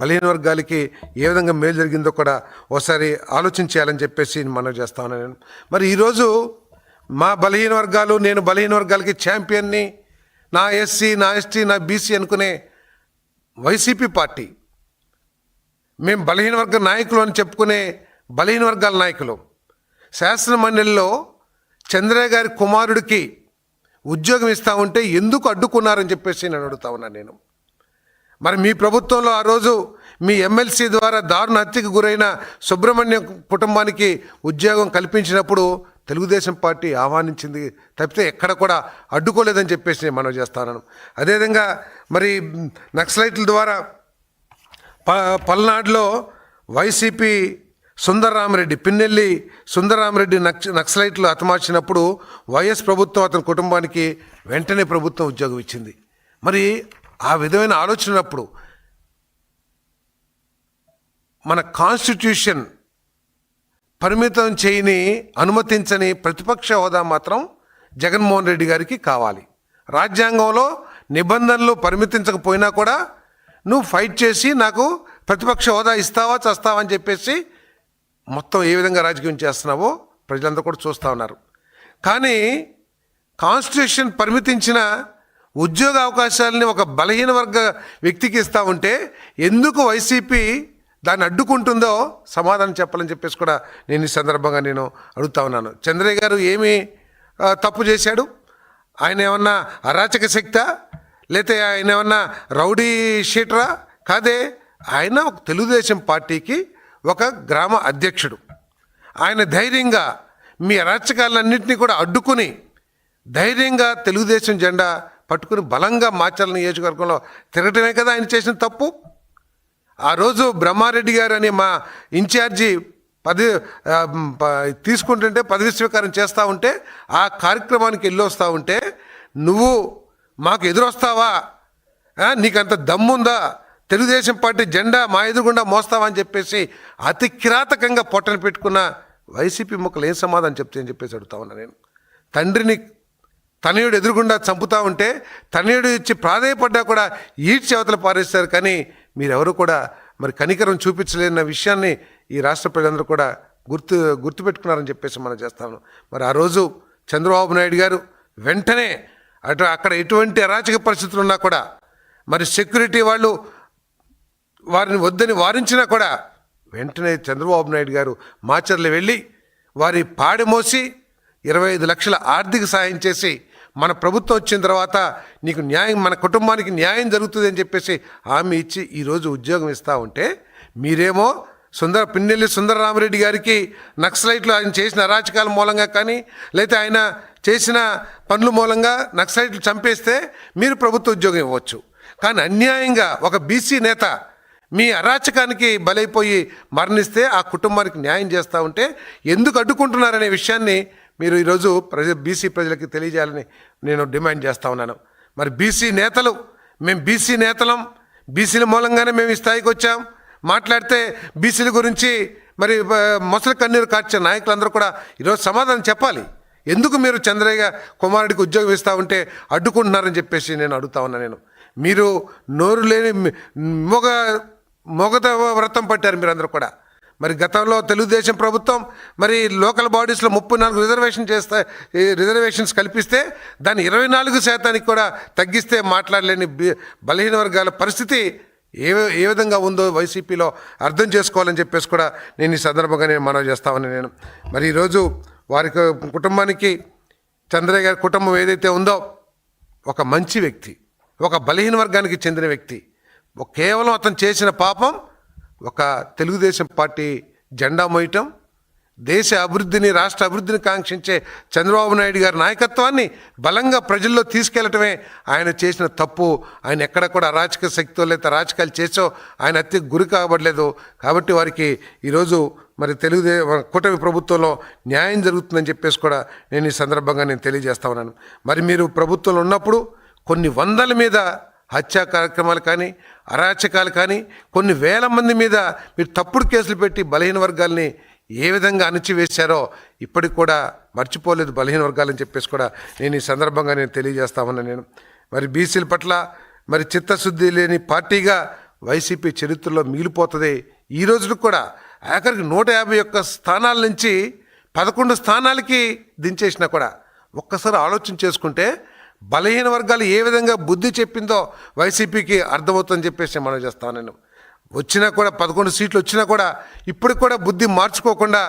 బలహీన వర్గాలకి ఏ విధంగా మేలు జరిగిందో కూడా ఒకసారి ఆలోచించేయాలని చెప్పేసి మనం చేస్తా ఉన్నాను. నేను మరి ఈరోజు మా బలహీన వర్గాలు నేను బలహీన వర్గాలకి ఛాంపియన్ని నా ఎస్సీ నా ఎస్టీ నా బీసీ అనుకునే వైసీపీ పార్టీ మేము బలహీన వర్గ నాయకులు అని చెప్పుకునే బలహీన వర్గాల నాయకులు శాసన మండలిలో చంద్రయ్య గారి కుమారుడికి ఉద్యోగం ఇస్తా ఉంటే ఎందుకు అడ్డుకున్నారని చెప్పేసి నేను అడుగుతా ఉన్నాను నేను. మరి మీ ప్రభుత్వంలో ఆ రోజు మీ ఎమ్మెల్సీ ద్వారా దారుణ హత్యకు గురైన సుబ్రహ్మణ్యం కుటుంబానికి ఉద్యోగం కల్పించినప్పుడు తెలుగుదేశం పార్టీ ఆహ్వానించింది తప్పితే ఎక్కడ కూడా అడ్డుకోలేదని చెప్పేసి నేను మనవి చేస్తాను. అదేవిధంగా మరి నక్సలైట్ల ద్వారా ప పల్నాడులో వైసీపీ సుందరరామరెడ్డి పిన్నెల్లి సుందరరామరెడ్డి నక్స నక్సలైట్లు హతమార్చినప్పుడు వైఎస్ ప్రభుత్వం అతని కుటుంబానికి వెంటనే ప్రభుత్వం ఉద్యోగం ఇచ్చింది. మరి ఆ విధమైన ఆలోచనప్పుడు మన కాన్స్టిట్యూషన్ పరిమితం చేయని అనుమతించని ప్రతిపక్ష హోదా మాత్రం జగన్మోహన్ రెడ్డి గారికి కావాలి. రాజ్యాంగంలో నిబంధనలు పరిమితించకపోయినా కూడా నువ్వు ఫైట్ చేసి నాకు ప్రతిపక్ష హోదా ఇస్తావా చస్తావా అని చెప్పేసి మొత్తం ఏ విధంగా రాజకీయం చేస్తున్నావో ప్రజలందరూ కూడా చూస్తూ ఉన్నారు. కానీ కాన్స్టిట్యూషన్ పరిమితించిన ఉద్యోగ అవకాశాలని ఒక బలహీన వర్గ వ్యక్తికి ఇస్తా ఉంటే ఎందుకు వైసీపీ దాన్ని అడ్డుకుంటుందో సమాధానం చెప్పాలని చెప్పేసి కూడా నేను ఈ సందర్భంగా నేను అడుగుతా ఉన్నాను. చంద్రయ్య గారు ఏమి తప్పు చేశాడు? ఆయన ఏమన్నా అరాచక శక్తా? లేతే ఆయన ఏమన్నా రౌడీ షీటరా? కాదే ఆయన ఒక తెలుగుదేశం పార్టీకి ఒక గ్రామ అధ్యక్షుడు. ఆయన ధైర్యంగా మీ అరాచకాలన్నింటినీ కూడా అడ్డుకుని ధైర్యంగా తెలుగుదేశం జెండా పట్టుకుని బలంగా మాచర్ల నియోజకవర్గంలో తిరగటమే కదా ఆయన చేసిన తప్పు? ఆ రోజు బ్రహ్మారెడ్డి గారు అని మా ఇన్ఛార్జి పది తీసుకుంటుంటే పదవి స్వీకారం చేస్తూ ఉంటే ఆ కార్యక్రమానికి వెళ్ళొస్తూ ఉంటే నువ్వు మాకు ఎదురొస్తావా? నీకంత దమ్ముందా? తెలుగుదేశం పార్టీ జెండా మా ఎదురుగుండా మోస్తావా అని చెప్పేసి అతి కిరాతకంగా పొట్టన పెట్టుకున్న వైసీపీ మొక్కలు ఏం సమాధానం చెప్తే అని చెప్పేసి అడుగుతా ఉన్నా నేను. తండ్రిని తనయుడు ఎదురుగుండా చంపుతా ఉంటే తనయుడు ఇచ్చి ప్రాధాయపడ్డా కూడా ఈడ్చి అవతల పారేస్తారు. కానీ మీరెవరు కూడా మరి కనికరం చూపించలేని విషయాన్ని ఈ రాష్ట్ర ప్రజలందరూ కూడా గుర్తు గుర్తుపెట్టుకున్నారని చెప్పేసి మనం చేస్తాను. మరి ఆ రోజు చంద్రబాబు నాయుడు గారు వెంటనే అటు అక్కడ ఎటువంటి అరాచక పరిస్థితులు ఉన్నా కూడా మరి సెక్యూరిటీ వాళ్ళు వారిని వద్దని వారించినా కూడా వెంటనే చంద్రబాబు నాయుడు గారు మాచర్లు వెళ్ళి వారి పాడి మోసి ఇరవై ఐదు లక్షల ఆర్థిక సాయం చేసి మన ప్రభుత్వం వచ్చిన తర్వాత నీకు న్యాయం మన కుటుంబానికి న్యాయం జరుగుతుంది అని చెప్పేసి హామీ ఇచ్చి ఈరోజు ఉద్యోగం ఇస్తూ ఉంటే మీరేమో సుందర పిన్నెల్లి సుందరరామరెడ్డి గారికి నక్సలైట్లు ఆయన చేసిన అరాచకాల మూలంగా కానీ లేకపోతే ఆయన చేసిన పనుల మూలంగా నక్సలైట్లు చంపేస్తే మీరు ప్రభుత్వ ఉద్యోగం ఇవ్వచ్చు. కానీ అన్యాయంగా ఒక బీసీ నేత మీ అరాచకానికి బలైపోయి మరణిస్తే ఆ కుటుంబానికి న్యాయం చేస్తూ ఉంటే ఎందుకు అడ్డుకుంటున్నారనే విషయాన్ని మీరు ఈరోజు ప్రజ బీసీ ప్రజలకి తెలియజేయాలని నేను డిమాండ్ చేస్తూ ఉన్నాను. మరి బీసీ నేతలు మేము బీసీ నేతలం బీసీల మూలంగానే మేము ఈ స్థాయికి వచ్చాం. మాట్లాడితే బీసీల గురించి మరి మొసలి కన్నీరు కార్చే నాయకులందరూ కూడా ఈరోజు సమాధానం చెప్పాలి. ఎందుకు మీరు చంద్రయ్య కుమారుడికి ఉద్యోగం ఇస్తా ఉంటే అడ్డుకుంటున్నారని చెప్పేసి నేను అడుగుతా ఉన్నా నేను. మీరు నోరు లేని మొగ మొగత వ్రతం పట్టారు మీరందరూ కూడా. మరి గతంలో తెలుగుదేశం ప్రభుత్వం మరి లోకల్ బాడీస్లో ముప్పై నాలుగు రిజర్వేషన్ చేస్తే రిజర్వేషన్స్ కల్పిస్తే దాన్ని ఇరవై నాలుగు శాతానికి కూడా తగ్గిస్తే మాట్లాడలేని బలహీన వర్గాల పరిస్థితి ఏ ఏ విధంగా ఉందో వైసీపీలో అర్థం చేసుకోవాలని చెప్పేసి కూడా నేను ఈ సందర్భంగా నేను మనవి చేస్తామని నేను. మరి ఈరోజు వారి కుటుంబానికి చంద్రయ్య గారి కుటుంబం ఏదైతే ఉందో ఒక మంచి వ్యక్తి ఒక బలహీన వర్గానికి చెందిన వ్యక్తి కేవలం అతను చేసిన పాపం ఒక తెలుగుదేశం పార్టీ జెండా మోయటం దేశ అభివృద్ధిని రాష్ట్ర అభివృద్ధిని కాంక్షించే చంద్రబాబు నాయుడు గారి నాయకత్వాన్ని బలంగా ప్రజల్లో తీసుకెళ్ళటమే ఆయన చేసిన తప్పు. ఆయన ఎక్కడ కూడా అరాచక శక్తితో లేదా రాజకీయాలు చేసో ఆయన అత్య గురి కాబడలేదు. కాబట్టి వారికి ఈరోజు మరి తెలుగుదే కూటమి ప్రభుత్వంలో న్యాయం జరుగుతుందని చెప్పేసి కూడా నేను ఈ సందర్భంగా నేను తెలియజేస్తా ఉన్నాను. మరి మీరు ప్రభుత్వంలో ఉన్నప్పుడు కొన్ని వందల మీద హత్యా కార్యక్రమాలు కానీ అరాచకాలు కానీ కొన్ని వేల మంది మీద మీరు తప్పుడు కేసులు పెట్టి బలహీన వర్గాల్ని ఏ విధంగా అణచివేశారో ఇప్పటికి కూడా మర్చిపోలేదు బలహీన వర్గాలని చెప్పేసి కూడా నేను ఈ సందర్భంగా నేను తెలియజేస్తా నేను. మరి బీసీల పట్ల మరి చిత్తశుద్ధి లేని పార్టీగా వైసీపీ చరిత్రలో మిగిలిపోతుంది. ఈ రోజుకు కూడా ఆఖరికి నూట యాభై ఒక్క స్థానాల నుంచి పదకొండు స్థానాలకి దించేసినా కూడా ఒక్కసారి ఆలోచన చేసుకుంటే బలహీన వర్గాలు ఏ విధంగా బుద్ధి చెప్పిందో వైసీపీకి అర్థమవుతుందని చెప్పేసి మనం చేస్తాను నేను వచ్చినా కూడా పదకొండు సీట్లు వచ్చినా కూడా ఇప్పటికి కూడా బుద్ధి మార్చుకోకుండా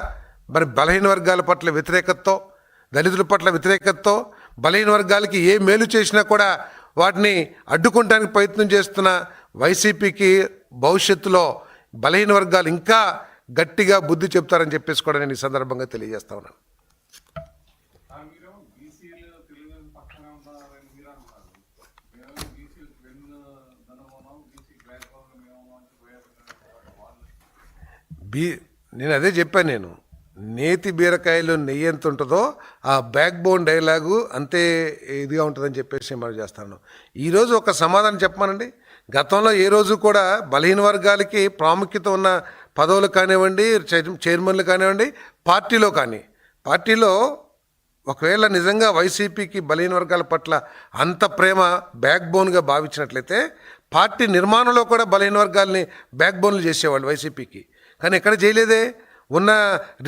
మరి బలహీన వర్గాల పట్ల వ్యతిరేకతతో దళితుల పట్ల వ్యతిరేకతతో బలహీన వర్గాలకి ఏ మేలు చేసినా కూడా వాటిని అడ్డుకుంటానికి ప్రయత్నం చేస్తున్న వైసీపీకి భవిష్యత్తులో బలహీన వర్గాలు ఇంకా గట్టిగా బుద్ధి చెప్తారని చెప్పేసి కూడా నేను ఈ సందర్భంగా తెలియజేస్తా ఉన్నాను ఆ మీరు బీసీలు తెలుగుదేశం పక్కన ఉన్నారని మీరు అంటున్నారు మేము బీసీలు వెన్ ధనమనం బీసీ బ్యాక్గ్రౌండ్ మేము అని పోయారు వాళ్ళు బీ నేను అదే చెప్పాను నేను. నేతి బీరకాయలు నెయ్యి ఎంత ఉంటుందో ఆ బ్యాక్ బోన్ డైలాగు అంతే ఇదిగా ఉంటుందని చెప్పేసి మనం చేస్తాను. ఈరోజు ఒక సమాధానం చెప్పమానండి. గతంలో ఏ రోజు కూడా బలహీన వర్గాలకి ప్రాముఖ్యత ఉన్న పదవులు కానివ్వండి చైర్- చైర్మన్లు కానివ్వండి పార్టీలో కానీ పార్టీలో ఒకవేళ నిజంగా వైసీపీకి బలహీన వర్గాల పట్ల అంత ప్రేమ బ్యాక్ బోన్గా భావించినట్లయితే పార్టీ నిర్మాణంలో కూడా బలహీన వర్గాల్ని బ్యాక్ బోన్లు చేసేవాళ్ళు వైసీపీకి. కానీ ఎక్కడ చేయలేదే? ఉన్న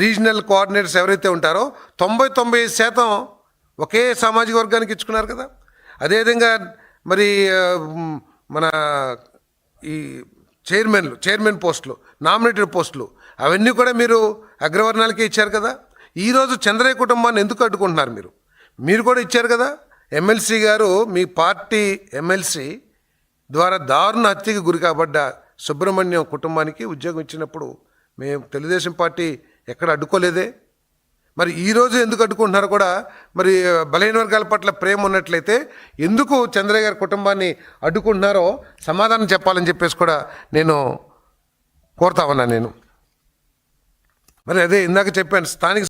రీజనల్ కోఆర్డినేటర్స్ ఎవరైతే ఉంటారో తొంభై తొంభై ఐదు శాతం ఒకే సామాజిక వర్గానికి ఇచ్చుకున్నారు కదా. అదేవిధంగా మరి మన ఈ చైర్మన్లు చైర్మన్ పోస్టులు నామినేటెడ్ పోస్టులు అవన్నీ కూడా మీరు అగ్రవర్ణాలకే ఇచ్చారు కదా. ఈరోజు చంద్రయ్య కుటుంబాన్ని ఎందుకు అడ్డుకుంటున్నారు మీరు? మీరు కూడా ఇచ్చారు కదా. ఎమ్మెల్సీ గారు మీ పార్టీ ఎమ్మెల్సీ ద్వారా దారుణ హత్యకి గురి కాబడ్డ సుబ్రహ్మణ్యం కుటుంబానికి ఉద్యోగం ఇచ్చినప్పుడు మేము తెలుగుదేశం పార్టీ ఎక్కడ అడ్డుకోలేదే. మరి ఈరోజు ఎందుకు అడ్డుకుంటున్నారో కూడా మరి బలహీన వర్గాల పట్ల ప్రేమ ఉన్నట్లయితే ఎందుకు చంద్రయ్య గారి కుటుంబాన్ని అడ్డుకుంటున్నారో సమాధానం చెప్పాలని చెప్పేసి కూడా నేను కోరుతా ఉన్నాను నేను. మరి అదే ఇందాక చెప్పాను స్థానిక